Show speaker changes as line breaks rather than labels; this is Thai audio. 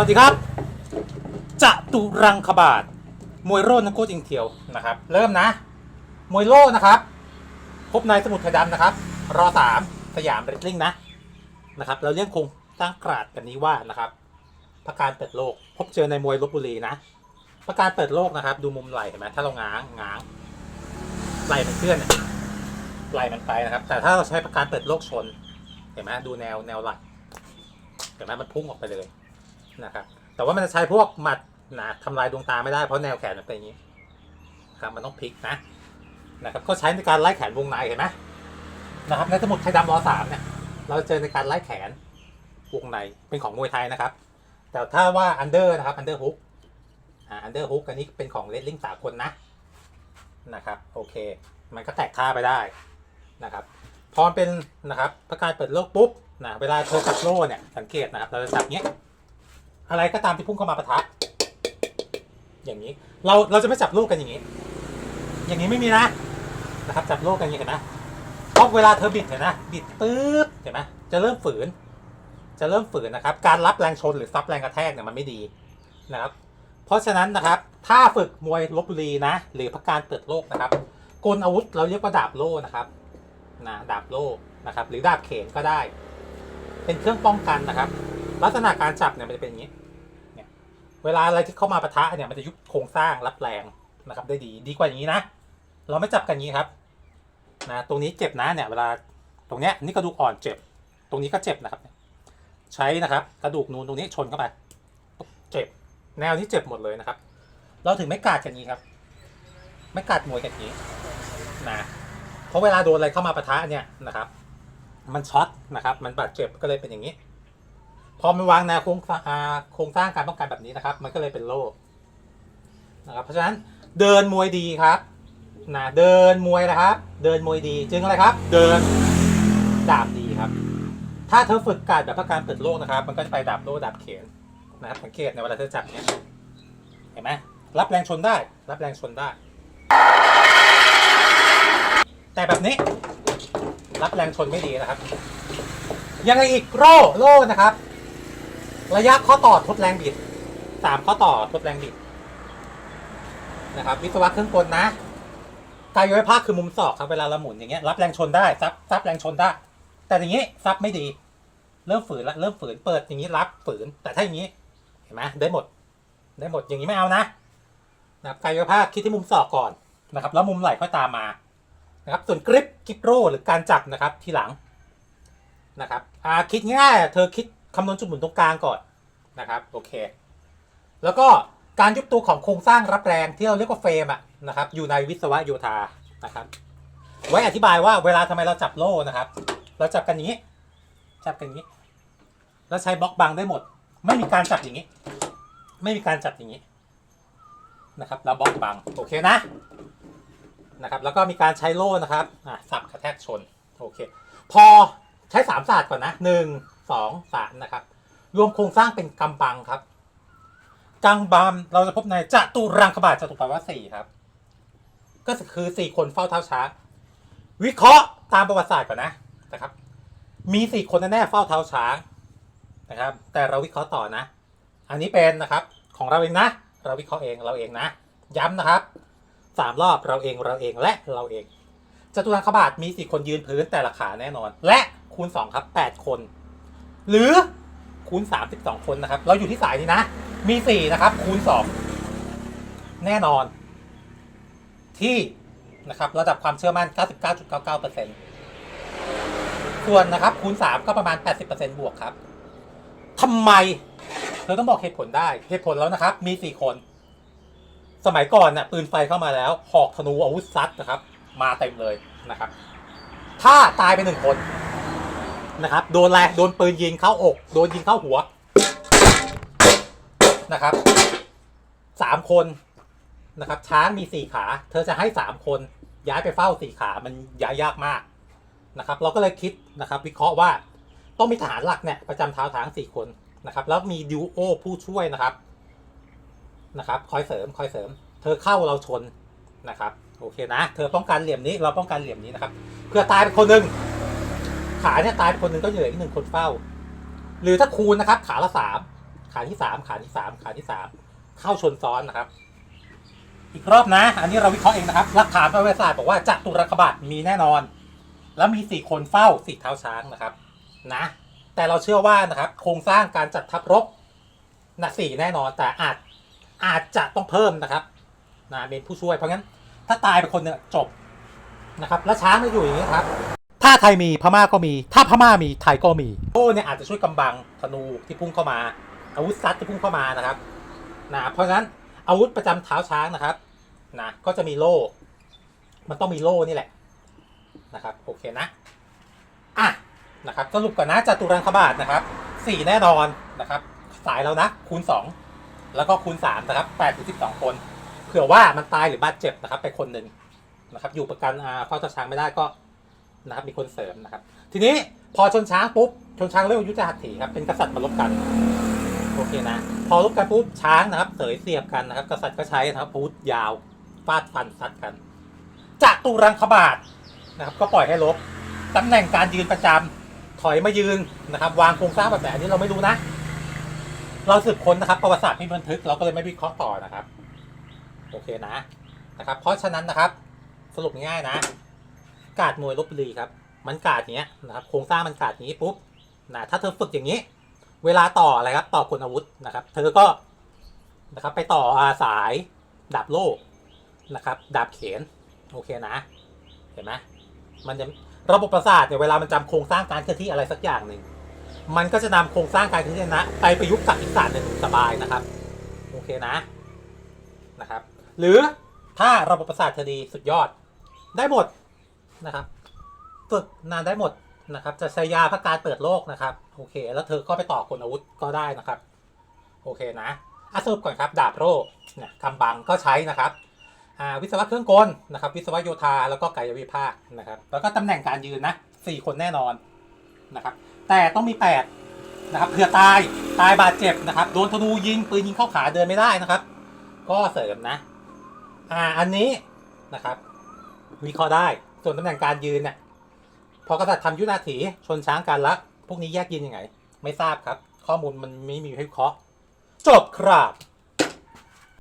วัสดีครับจะตุรังคบาทมวยโร่นักโกจิงเทียวนะครับ เริ่มนะ มวยโร่นะครับ พบนายสมุทรไทยดำนะครับ รอสามสยามเรสลิงนะนะครับ เราเรียกคงสร้งกราดกันนี้ว่านะครับประการเปิดโลก พบเจอในมวยลบบุรีนะประการเปิดโลกนะครับ ดูมุมไหล่เห็นไหมถ้าเราง้างง้างไหล่มันเคลื่อนไหล่มันไปนะครับ แต่ถ้าเราใช้ประการเปิดโลกชน เห็นไหมดูแนวแนวไหล่เห็นไหมมันพุ่งออกไปเลย นะครับ แต่ว่ามันจะใช้พวกหมัดนะทำลายดวงตาไม่ได้เพราะแนวแขนมันเป็นอย่างนี้ครับมันต้องพลิกนะนะครับก็ใช้ในการไล่แขนวงในเห็นไหมนะครับในสมุดไทยดำรอสามเนี่ยเราเจอในการไล่แขนวงในเป็นของมวยไทยนะครับ แต่ถ้าว่าอันเดอร์นะครับอันเดอร์ฮุกอ่าอันเดอร์ฮุกอันนี้เป็นของเลสลิงสากลนะนะครับโอเค มันก็แตกท่าไปได้นะครับพอเป็นนะครับประการเปิดโลกปุ๊บนะเวลาเธอจับโล่เนี่ยสังเกตนะครับเราจะจับเนี้ย อะไรก็ตามที่พุ่งเข้ามาปะทะ อย่างนี้ เราเราจะไม่จับล่กันอย่างนี้ อย่างนี้ไม่มีนะนะครับจับล่กันอย่างนี้เห็นไหมเพราะเวลาเธอบิดเห็นนะบิดปึ๊บเห็นไหมจะเริ่มฝืน จะเริ่มฝืนนะครับ การรับแรงชนหรือซับแรงกระแทกเนี่ยมันไม่ดีนะครับ เพราะฉะนั้นนะครับ ถ้าฝึกมวยลบบุรีนะ หรือพักการเปิดโลกนะครับกลอาวุธเราเรียกว่าดาบโล่นะครับนะดาบโล่นะครับ หรือดาบเขนก็ได้ เป็นเครื่องป้องกันนะครับ ลักษณะการจับเนี่ยมันจะเป็นอย่างนี้ เวลาอะไรที่เข้ามาปะทะเนี่ยมันจะยุบโครงสร้างรับแรงนะครับ ได้ดีดีกว่าอย่างนี้นะ เราไม่จับกันอย่างนี้ครับนะตรงนี้เจ็บนะเนี่ยเวลาตรงเนี้ยนี่กระดูกอ่อนเจ็บ ตรงนี้ก็เจ็บนะครับ ใช้นะครับกระดูกนูนตรงนี้ชนเข้าไปเจ็บแนวนี้เจ็บหมดเลยนะครับ เราถึงไม่กาดกันงนี้ครับ ไม่กาดมวยกันงนี้นะเพราะเวลาโดนอะไรเข้ามาปะทะเนี่ยนะครับ มันช็อตนะครับ มันบาดเจ็บก็เลยเป็นอย่างนี้ พอมันวางแนวโครงสร้างโครงสร้างการป้องกันแบบนี้นะครับ มันก็เลยเป็นโล่นะครับ เพราะฉะนั้นเดินมวยดีครับนะเดินมวยนะครับ เดินมวยดี จึงอะไรครับ เดินดาบดีครับ ถ้าเธอฝึกการแบบประการเปิดโลกนะครับ มันก็จะไปดาบโลดาบเขนนะครับสังเกตในเวลาเธอจับเนี้ยเห็นไหมรับแรงชนได้ รับแรงชนได้ แต่แบบนี้ รับแรงชนไม่ดีนะครับ ยังไงอีกโร่โล่นะครับ ระยะข้อต่อทดแรงบิดสามข้อต่อทดแรงบิดนะครับ วิศวะเครื่องกลนะกายวิภาคคือมุมศอกครับเวลาเราหมุนอย่างเงี้ยรับแรงชนได้ซับซับแรงชนได้ แต่อย่างนี้ซับไม่ดี เริ่มฝืนละเริ่มฝืนเปิดอย่างนี้รับฝืน แต่ถ้าอย่างนี้เห็นไหมได้หมด ได้หมดอย่างนี้ไม่เอานะนะครับกายวิภาคคิดที่มุมศอกก่อนนะครับ แล้วมุมไหล่ค่อยตามมานะครับ ส่วนกริปกริปโรหรือการจับนะครับทีหลังนะครับอ่าคิดง่ายเธอคิด คำนวณจุดหมุนตรงกลางก่อนนะครับโอเค แล้วก็การยุบตัวของโครงสร้างรับแรงที่เราเรียกว่าเฟรมอะนะครับอยู่ในวิศวะโยธานะครับ ไว้อธิบายว่าเวลาทำไมเราจับโล่นะครับ เราจับกันอย่างนี้ จับกันอย่างนี้ แล้วใช้บล็อกบังได้หมด ไม่มีการจับอย่างนี้ ไม่มีการจับอย่างนี้นะครับแล้วบล็อกบังโอเคนะนะครับ แล้วก็มีการใช้โล่นะครับอะสับกระแทกชนโอเค พอใช้สามศาสตร์ก่อนนะหนึ่ง สองสามนะครับ รวมโครงสร้างเป็นกำบังครับกังบัมเราจะพบในจตุรังคบาทจตุปาว่าสี่ครับ ก็คือสี่คนเฝ้าเท้าช้างวิเคราะห์ตามประวัติศาสตร์ก่อนนะนะครับ มีสี่คนแน่ๆเฝ้าเท้าช้างนะครับ แต่เราวิเคราะห์ต่อนะ อันนี้เป็นนะครับของเราเองนะ เราวิเคราะห์เองเราเองนะ ย้ำนะครับสามรอบเราเองเราเองและเราเองจตุรังคบาทมี4คนยืนพื้นแต่ละขาแน่นอน และคูณ2ครับ8คน หรือคูณ 32 คนนะครับ เราอยู่ที่สายนี้นะ มี 4 นะครับ คูณ 2 แน่นอน ที่นะครับระดับความเชื่อมั่น 99.99%ส่วนนะครับ คูณ 3 ก็ประมาณ 80%บวกครับทำไม เราต้องบอกเหตุผลได้ เหตุผลแล้วนะครับ มี 4 คน สมัยก่อนน่ะปืนไฟเข้ามาแล้ว หอกธนูอาวุธซัดนะครับ มาเต็มเลยนะครับ ถ้าตายไปหนึ่งคน นะครับ โดนแรงโดนปืนยิงเข้าอก โดนยิงเข้าหัวนะครับสามคนนะครับ ช้างมีสี่ขา เธอจะให้สามคน ย้ายไปเฝ้าสี่ขามันย้ายยากมากนะครับ เราก็เลยคิดนะครับ วิเคราะห์ว่าต้องมีทหารหลักเนี่ยประจำเท้าทางสี่คนนะครับ แล้วมีดิวโอผู้ช่วยนะครับนะครับคอยเสริมคอยเสริม เธอเข้าเราชนนะครับ โอเคนะ เธอป้องกันเหลี่ยมนี้เราป้องกันเหลี่ยมนี้นะครับ เพื่อตายไปคนหนึ่ง ขาเนี่ยตายคนหนึ่งก็เหลืออีกหนึ่งคนเฝ้า หรือถ้าคูณนะครับ ขาละสามขาที่สามขาที่สามขาที่สามเข้าชนซ้อนนะครับ อีกรอบนะ อันนี้เราวิเคราะห์เองนะครับหลักฐานทางวิทยาศาสตร์บอกว่าจัตุรัสบาทมีแน่นอน แล้วมีสี่คนเฝ้าสี่เท้าช้างนะครับ นะ แต่เราเชื่อว่านะครับ โครงสร้างการจัดทัพรบนะสี่แน่นอน แต่อาจอาจจะต้องเพิ่มนะครับนะเป็นผู้ช่วยเพราะงั้นถ้าตายไปคนหนึ่งจบนะครับ แล้วช้างจะอยู่อย่างนี้ครับ ถ้าไทยมีพม่าก็มี ถ้าพม่ามีไทยก็มีโอ้เนี่ยอาจจะช่วยกำบังธนูที่พุ่งเข้ามา อาวุธซัดที่พุ่งเข้ามานะครับนะเพราะฉะนั้นอาวุธประจำเท้าช้างนะครับนะก็จะมีโล่ มันต้องมีโล่นี่แหละนะครับโอเคนะอะนะครับสรุปก่อนนะจตุรังคบาทนะครับสี่แน่นอนนะครับ สายแล้วนะคูณสองแล้วก็คูณสามนะครับแปดถึงสิบสองคน เผื่อว่ามันตายหรือบาดเจ็บนะครับ ไปคนหนึ่งนะครับ อยู่ประกันอ่าเฝ้าเจ้าช้างไม่ได้ก็ นะครับ มีคนเสริมนะครับ ทีนี้พอชนช้างปุ๊บ ชนช้างเรียกว่ายุทธหัตถีครับ เป็นกษัตริย์มาลบกัน โอเคนะ พอลบกันปุ๊บ ช้างนะครับ เสยเสียบกันนะครับ กษัตริย์ก็ใช้นะครับอาวุธยาว ฟาดฟันซัดกันจัตุรังคบาทนะครับ ก็ปล่อยให้ลบตำแหน่งการยืนประจำถอยมายืนนะครับ วางโครงสร้างแบบไหนอันนี้เราไม่รู้นะ เราสืบค้นนะครับประวัติศาสตร์ไม่บันทึก เราก็เลยไม่วิเคราะห์ต่อนะครับ โอเคนะ นะครับ เพราะฉะนั้นนะครับ สรุปง่ายๆนะ กาดมวยลบบุรีครับมันกาดอย่างเงี้ยนะครับโครงสร้างมันกาดอย่างนี้ปุ๊บนะถ้าเธอฝึกอย่างนี้ เวลาต่ออะไรครับต่อคนอาวุธนะครับ เธอก็นะครับไปต่ออาสายดาบโล่นะครับดาบเขนโอเคนะ เห็นไหมมันจะระบบประสาทเนี่ยเวลามันจำโครงสร้างการเคลื่อนที่อะไรสักอย่างหนึ่งมันก็จะนำโครงสร้างการเคลื่อนที่นะไปประยุกต์กับอีกศาสตร์หนึ่งสบายนะครับโอเคนะนะครับ หรือถ้าระบบประสาทเธอดีสุดยอดได้หมด นะครับ ฝึกนานได้หมดนะครับ จะใช้ยาพื่อการเปิดโลกนะครับ โอเค แล้วเธอก็ไปต่อคนอาวุธก็ได้นะครับ โอเคนะอะสรุปก่อนครับ ดาบโร่เนี่ยคำบังก็ใช้นะครับวิศวะเครื่องกลนะครับ วิศวะโยธาแล้วก็กายวิภาคนะครับ แล้วก็ตำแหน่งการยืนนะสี่คนแน่นอนนะครับ แต่ต้องมีแปดนะครับเผื่อตายตายบาดเจ็บนะครับโดนธนูยิงปืนยิงเข้าขาเดินไม่ได้นะครับ ก็เสริมนะ อ่าอันนี้นะครับวิเคราะห์ได้ ส่วนตำแหน่งการยืนเนี่ยพอกษัตริย์ทำยุทธนาถีชนช้างการละ พวกนี้แยกยืนยังไง ไม่ทราบครับ ข้อมูลมันไม่มีให้เคาะจบครับ